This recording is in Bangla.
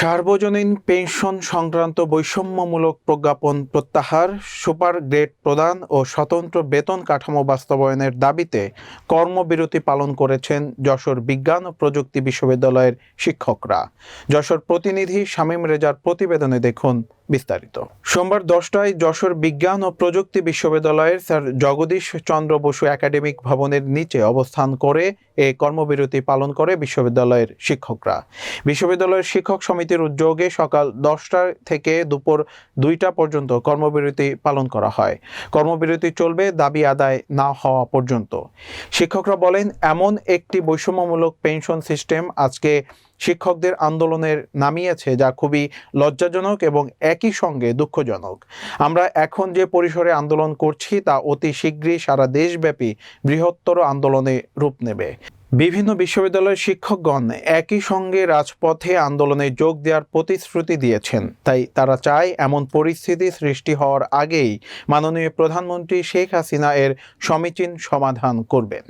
সার্বজনীন পেনশন সংক্রান্ত বৈষম্যমূলক প্রজ্ঞাপন প্রত্যাহার, সুপার গ্রেড প্রদান ও স্বতন্ত্র বেতন কাঠামো বাস্তবায়নের দাবিতে কর্মবিরতি পালন করেছেন যশোর বিজ্ঞান ও প্রযুক্তি বিশ্ববিদ্যালয়ের শিক্ষকরা। যশোর প্রতিনিধি শামীম রেজার প্রতিবেদনে দেখুন। বিস্তারিত। সোমবার দশটায় যশোর বিজ্ঞান ও প্রযুক্তি বিশ্ববিদ্যালয়ের স্যার জগদীশ চন্দ্র বসু একাডেমিক ভবনের নিচে অবস্থান করে এ কর্মবিরতি পালন করে বিশ্ববিদ্যালয়ের শিক্ষকরা। বিশ্ববিদ্যালয়ের শিক্ষক সমিতির উদ্যোগে সকাল দশটা থেকে দুপুর দুইটা পর্যন্ত কর্মবিরতি পালন করা হয়। কর্মবিরতি চলবে দাবি আদায় না হওয়া পর্যন্ত। শিক্ষকরা বলেন, এমন একটি বৈষম্যমূলক পেনশন সিস্টেম আজকে শিক্ষকদের আন্দোলনের নামিয়েছে যা খুবই লজ্জাজনক এবং একই সঙ্গে দুঃখজনক। আমরা এখন যে পরিসরে আন্দোলন করছি তা অতি শীঘ্রই সারা দেশব্যাপী বৃহত্তর আন্দোলনে রূপ নেবে। বিভিন্ন বিশ্ববিদ্যালয়ের শিক্ষকগণ একই সঙ্গে রাজপথে আন্দোলনে যোগ দেওয়ার প্রতিশ্রুতি দিয়েছেন। তাই তারা চায় এমন পরিস্থিতি সৃষ্টি হওয়ার আগেই মাননীয় প্রধানমন্ত্রী শেখ হাসিনা এর সমীচীন সমাধান করবেন।